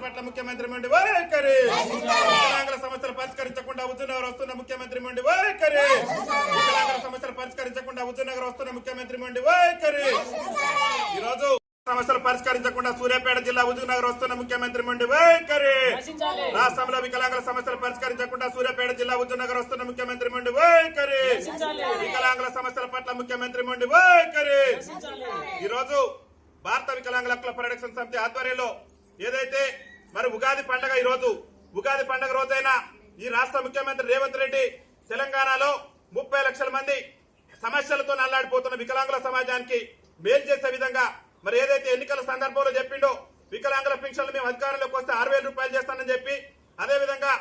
పట్ల ముఖ్యమంత్రి మండి వైఖరి వికలాంగుల సమస్యలు పరిష్కరించకుండా హుజూర్నగర్ వస్తున్న ముఖ్యమంత్రి మండి వైఖరి వికలాంగుల సమస్యలు పరిష్కరించకుండా హుజూర్నగర్ వస్తున్న ముఖ్యమంత్రి మండి వైఖరి ఈ రోజు సమస్యలు పరిష్కరించకుండా సూర్యాపేట జిల్లా హుజూర్నగర్ వస్తున్న ముఖ్యమంత్రి మండి వైఖరి రాష్ట్రంలో వికలాంగుల సమస్యలు పరిష్కరించకుండా సూర్యాపేట జిల్లా హుజూర్నగర్ వస్తున్న ముఖ్యమంత్రి మండి వైఖరి వికలాంగుల సమస్యల పట్ల ముఖ్యమంత్రి మండి వైఖరి నశించాలి ఈ రోజు భారత వికలాంగుల హక్కుల పరిరక్షణ సమితి ఆధ్వర్యంలో ఏదైతే మరి ఉగాది పండగ ఈ రోజు ఉగాది పండగ రోజైన ఈ రాష్ట్ర ముఖ్యమంత్రి రేవంత్ రెడ్డి తెలంగాణలో ముప్పై లక్షల మంది సమస్యలతో నల్లాడిపోతున్న వికలాంగుల సమాజానికి మేలు చేసే విధంగా మరి ఏదైతే ఎన్నికల సందర్భంలో చెప్పిండో వికలాంగుల పెన్షన్లు మేము అధికారంలోకి వస్తే ఆరు వేల రూపాయలు చేస్తానని చెప్పి అదే విధంగా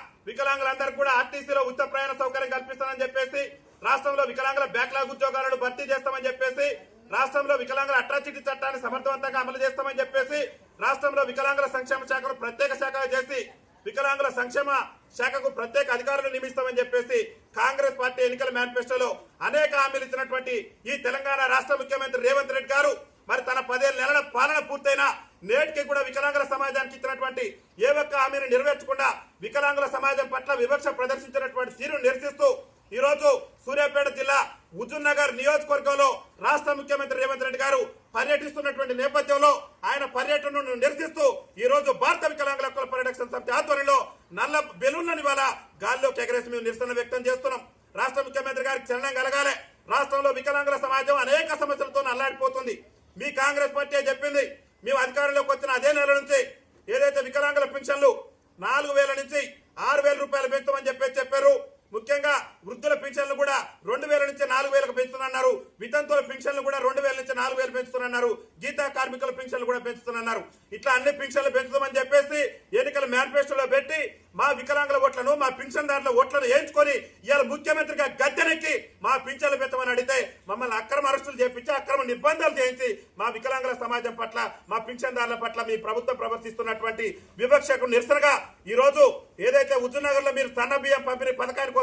కూడా ఆర్టీసీలో ఉచిత ప్రయాణ సౌకర్యం కల్పిస్తానని చెప్పేసి రాష్ట్రంలో వికలాంగుల బ్యాక్లాగ్ ఉద్యోగాలను భర్తీ చేస్తామని చెప్పేసి రాష్ట్రంలో వికలాంగుల అట్రాసిటీ చట్టాన్ని సమర్థవంతంగా అమలు చేస్తామని చెప్పేసి రాష్ట్రంలో వికలాంగుల సంక్షేమ శాఖను ప్రత్యేక శాఖగా చేసి వికలాంగుల సంక్షేమ శాఖకు ప్రత్యేక అధికారులు నియమిస్తామని చెప్పేసి కాంగ్రెస్ పార్టీ ఎన్నికల మేనిఫెస్టోలో అనేక హామీలు ఇచ్చినటువంటి ఈ తెలంగాణ రాష్ట్ర ముఖ్యమంత్రి రేవంత్ రెడ్డి గారు మరి తన పదేళ్ళ నెలల పాలన పూర్తయిన నేటికి కూడా వికలాంగుల సమాజానికి ఇచ్చినటువంటి ఏ ఒక్క హామీని నెరవేర్చకుండా వికలాంగుల సమాజం పట్ల వివక్ష ప్రదర్శించినటువంటి తీరును నిరసిస్తూ ఈరోజు సూర్యాపేట జిల్లా నగర్ నియోజకవర్గంలో రాష్ట్ర ముఖ్యమంత్రి రేవంత్ రెడ్డి గారు పర్యటిస్తున్నటువంటి నేపథ్యంలో ఆయన పర్యటనను నిరసిస్తూ ఈ రోజు భారత వికలాంగుల హక్కుల పరిరక్షణ సమితి ఆధ్వర్యంలో నల్ల బెలూన్లను ఇవాళ గాల్లోకి ఎగరేసి మేము నిరసన వ్యక్తం చేస్తున్నాం. రాష్ట్ర ముఖ్యమంత్రి గారికి చలనం కలగాలి. రాష్ట్రంలో వికలాంగుల సమాజం అనేక సమస్యలతో అల్లాడిపోతుంది మీ కాంగ్రెస్ పార్టీ చెప్పింది? మేము అధికారంలోకి వచ్చిన అదే నెల నుంచి ఏదైతే వికలాంగుల పెన్షన్లు నాలుగు వేల నుంచి ఆరు వేల రూపాయలు పెంచమని చెప్పేసి చెప్పారు. ముఖ్యంగా వృద్ధుల పెన్షన్లు కూడా రెండు వేల నుంచి నాలుగు వేలకు పెంచుతున్నారు వితంతుల పెన్షన్లు కూడా రెండు వేల నుంచి నాలుగు వేలు పెంచుతున్నారు గీతా కార్మికుల పెన్షన్లు కూడా పెంచుతున్నారు ఇట్లా అన్ని పెన్షన్లు పెంచుతామని చెప్పేసి ఎన్నికల మేనిఫెస్టోలో పెట్టి మా వికలాంగుల ఓట్లను మా పెన్షన్దారుల ఓట్లను వేయించుకొని ఇవాళ ముఖ్యమంత్రిగా గద్దెనెక్కి మా పింఛన్లు పెంచమని అడిగితే మమ్మల్ని అక్రమ అరెస్టులు చేపించి అక్రమ నిర్బంధాలు చేయించి మా వికలాంగుల సమాజం పట్ల మా పింఛన్దారుల పట్ల మీ ప్రభుత్వం ప్రవర్తిస్తున్నటువంటి వివక్షకు నిరసనగా ఈ రోజు ఏదైతే ఉజ్జనగర్లో మీరు సన్న బియ్యం పంపిణీ పథకానికి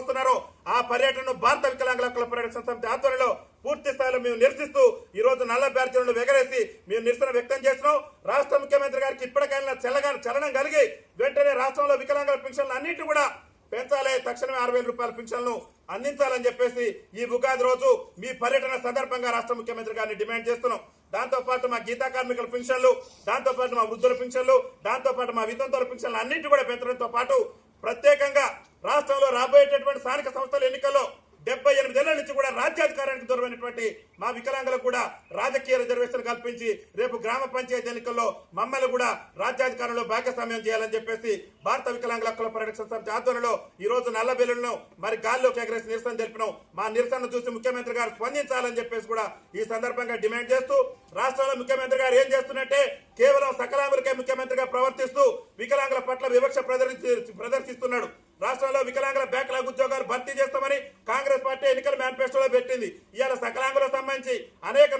పర్యటనను భారత వికలాంగుల హక్కుల పరిరక్షణ సమితి ఆధ్వర్యంలో పూర్తి స్థాయిలో మేము నిరసిస్తూ ఈ రోజు నల్ల బ్యార్జీలను ఎగరేసి మేము నిరసన వ్యక్తం చేస్తున్నాం. రాష్ట్ర ముఖ్యమంత్రి గారికి ఇప్పటికైనా చల్లగా చలనం కలిగి వెంటనే రాష్ట్రంలో వికలాంగుల పెన్షన్లు అన్నింటి కూడా పెంచాలి. తక్షణమే ఆరు వేల రూపాయల పెన్షన్లు అందించాలని చెప్పేసి ఈ ఉగాది రోజు మీ పర్యటన సందర్భంగా రాష్ట్ర ముఖ్యమంత్రి గారిని డిమాండ్ చేస్తున్నాం. దాంతోపాటు మా గీతా కార్మికుల పెన్షన్లు దాంతోపాటు మా వృద్ధుల పెన్షన్లు దాంతోపాటు మా వితంతుల పెన్షన్లు అన్నింటి కూడా పెంచడంతో పాటు ప్రత్యేకంగా రాష్ట్రంలో రాబోయేటటువంటి స్థానిక సంస్థల ఎన్నికల్లో డెబ్బై ఎనిమిదేళ్ళ నుంచి కూడా రాజ్యాధికారానికి దూరమైనటువంటి మా వికలాంగులకు కూడా రాజకీయ రిజర్వేషన్ కల్పించి రేపు గ్రామ పంచాయతీ ఎన్నికల్లో మమ్మల్ని కూడా రాజ్యాధికారంలో భాగస్వామ్యం చేయాలని చెప్పేసి భారత వికలాంగుల హక్కుల పరిరక్షణ సమితి ఆధ్వర్యంలో ఈ రోజు నల్ల బిల్లులను మరి గాల్లోకి ఎగరేసి నిరసన తెలిపినాం. మా నిరసన చూసి ముఖ్యమంత్రి గారు స్పందించాలని చెప్పేసి కూడా ఈ సందర్భంగా డిమాండ్ చేస్తూ రాష్ట్రంలో ముఖ్యమంత్రి గారు ఏం చేస్తున్నట్టే కేవలం సకలాంగులకే ముఖ్యమంత్రిగా ప్రవర్తిస్తూ వికలాంగుల పట్ల వివక్ష ప్రదర్శి ప్రదర్శిస్తున్నాడు రాష్ట్రంలో వికలాంగుల బ్యాక్లాగ్ ఉద్యోగాలు భర్తీ చేస్తామని కాంగ్రెస్ పార్టీ ఎన్నికల మేనిఫెస్టోలో పెట్టింది ఇవాళ సకలాంగులకు సంబంధించి అనేక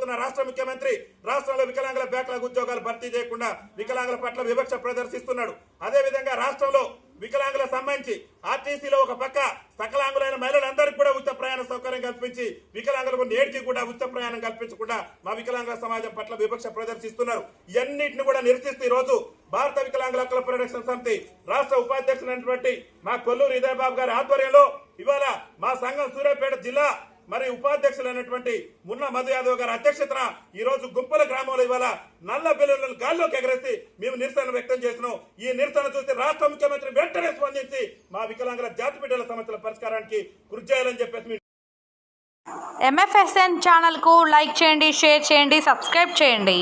చేయబోతున్న రాష్ట్ర ముఖ్యమంత్రి రాష్ట్రంలో వికలాంగుల బ్యాక్లాగ్ ఉద్యోగాలు భర్తీ చేయకుండా వికలాంగుల పట్ల వివక్ష ప్రదర్శిస్తున్నాడు. అదేవిధంగా రాష్ట్రంలో వికలాంగుల సంబంధించి ఆర్టీసీలో ఒక పక్క సకలాంగులైన మహిళలందరికీ కూడా ఉచిత ప్రయాణ సౌకర్యం కల్పించి వికలాంగులకు నేటికి కూడా ఉచిత ప్రయాణం కల్పించకుండా మా వికలాంగుల సమాజం పట్ల వివక్ష ప్రదర్శిస్తున్నారు. ఇవన్నింటిని కూడా నిరసిస్తూ ఈ రోజు భారత వికలాంగుల హక్కుల పరిరక్షణ సమితి రాష్ట్ర ఉపాధ్యక్షులైనటువంటి మా కొల్లూరు ఇదయబాబు గారి ఆధ్వర్యంలో ఇవాళ మా సంఘం సూర్యాపేట జిల్లా మరి ఉపాధ్యక్షులైనటువంటి మున్న మధు యాదవ్ గారి అధ్యక్షతన ఈ రోజు గుంపల గ్రామంలో ఇవాళ నల్ల బెలూన్లను గాల్లోకి ఎగరేసి మేము నిరసన వ్యక్తం చేసినాం ఈ నిరసన చూసి రాష్ట్ర ముఖ్యమంత్రి వెంటనే స్పందించి మా వికలాంగుల జాతి బిడ్డల సమస్యల పరిష్కారానికి కృషి చేయాలని చెప్పేసి ఎంఎఫ్ఎస్ఎన్ ఛానల్కు లైక్ చేయండి షేర్ చేయండి సబ్స్క్రైబ్ చేయండి.